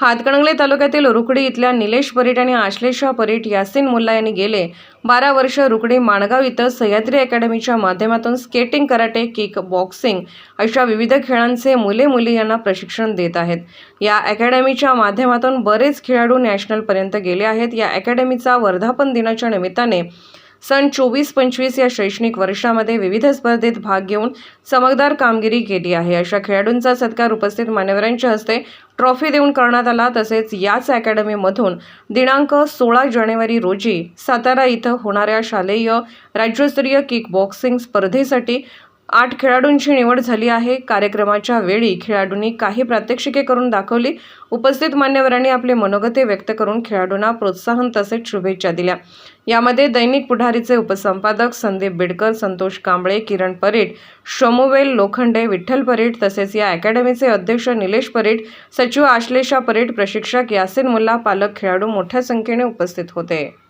हातकणंगले तालुक्यातील रुकडी इथल्या निलेश परीट आणि आश्लेषा परीट यासिन मुल्ला यांनी गेले. बारा वर्ष रुकडी माणगाव इथं सह्याद्री अकॅडमीच्या माध्यमातून स्केटिंग कराटे किक बॉक्सिंग अशा विविध खेळांचे मुले मुली यांना प्रशिक्षण देत आहेत. या अकॅडमीच्या माध्यमातून बरेच खेळाडू नॅशनलपर्यंत गेले आहेत. या अकॅडमीचा वर्धापन दिनाच्या निमित्ताने सन चोवीस पंचवीस या शैक्षणिक वर्षामध्ये विविध स्पर्धेत भाग घेऊन चमकदार कामगिरी केली आहे. अशा खेळाडूंचा सत्कार उपस्थित मान्यवरांच्या हस्ते ट्रॉफी देऊन करण्यात आला. तसेच याच अकॅडमीमधून दिनांक सोळा जानेवारी रोजी सातारा इथं होणाऱ्या शालेय राज्यस्तरीय किक बॉक्सिंग स्पर्धेसाठी आठ खेळाडूंची निवड झाली आहे. कार्यक्रमाच्या वेळी खेळाडूंनी काही प्रात्यक्षिके करून दाखवली. उपस्थित मान्यवरांनी आपले मनोगते व्यक्त करून खेळाडूंना प्रोत्साहन तसेच शुभेच्छा दिल्या. यामध्ये दैनिक पुढारीचे उपसंपादक संदीप बिडकर संतोष कांबळे किरण परेड शमोवेल लोखंडे विठ्ठल परेड तसेच या अकॅडमीचे अध्यक्ष निलेश परेड सचिव आश्लेषा परेड प्रशिक्षक यासिन मुल्ला पालक खेळाडू मोठ्या संख्येने उपस्थित होते.